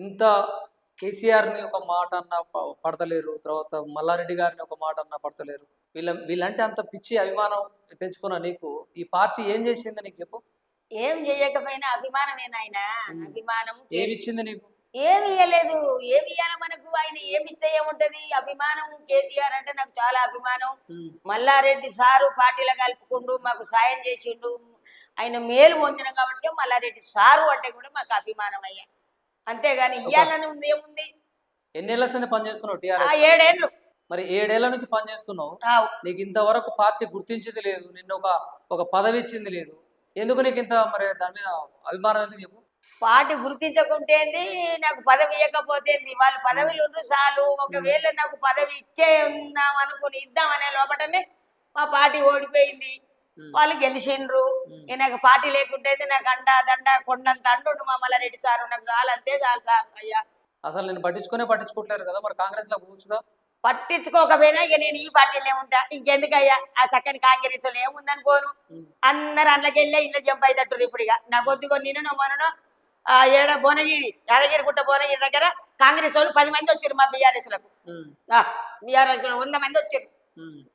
ఇంత కేసీఆర్ని ఒక మాట అన్న పడతలేరు. తర్వాత మల్లారెడ్డి గారిని ఒక మాట అన్న పడతలేరు. వీళ్ళ వీళ్ళంటే అంత పిచ్చి అభిమానం పెంచుకున్న నీకు. ఈ పార్టీ ఏం చేసింది నీకు చెప్పు. ఏం చేయకపోయినా అభిమానమేనాయన. అభిమానం ఏమి ఇచ్చింది నీకు? ఏమి ఇవ్వలేదు ఏమి ఇవ్వాలి మనకు? ఆయన ఏమి ఇస్తే ఏముంటది? అభిమానం కేసీఆర్ అంటే నాకు చాలా అభిమానం. మల్లారెడ్డి సారు పార్టీలో కలుపుకుంటూ మాకు సాయం చేసిండు. ఆయన మేలు పొందిన కాబట్టి మల్లారెడ్డి సారు అంటే కూడా మాకు అభిమానం అయ్యా అంతేగాని ఇయ్యాలని ఉంది ఏముంది? ఎన్నేళ్ళ సంది పనిచేస్తున్నావు టీఆర్ఎస్ ఏడేళ్ళు. మరి ఏడేళ్ళ నుంచి పనిచేస్తున్నావు. నీకు ఇంతవరకు పార్టీ గుర్తించింది లేదు నిన్ను ఒక ఒక పదవి ఇచ్చింది లేదు. ఎందుకు నీకు ఇంత మరి దాని మీద అభిమానం ఎందుకు చెప్పు? పార్టీ గుర్తించకుంటేంది నాకు పదవి ఇవ్వకపోతేంది వాళ్ళు పదవిలు ఉండ్రు చాలు. ఒకవేళ నాకు పదవి ఇచ్చే ఉందాం అనుకుని ఇద్దామనే లోపటనే మా పార్టీ ఓడిపోయింది. వాళ్ళు గెలిచిండ్రు నాకు పార్టీ లేకుంటే నాకు అండ దండ కొండంత అంటుండు మా మల్లారెడ్డి సారు. నాకు చాలంతే చాలు సార్ అయ్యా. అసలు నేను పట్టించుకునే పట్టించుకోవట్లేరు కదా మరి కాంగ్రెస్లో కూర్చుగా పట్టించుకోకపోయినా ఇక నేను ఈ పార్టీలో ఉంటా ఇంకెందుకయ్యా ఆ చక్కని కాంగ్రెస్లో ఏముందని పోను. ఉమ్, అందరు అందులోకెళ్ళే ఇంట్లో జంప్ అవుతట్టు ఇప్పుడు ఇక. నా కొద్దిగా నిన్న మొన్న ఏడ భువనగిరి యాదగిరి గుట్ట భువనగిరి దగ్గర కాంగ్రెస్ వాళ్ళు పది మంది వచ్చారు మా బీఆర్ఎస్లకు బీఆర్ఎస్ వంద మంది వచ్చారు.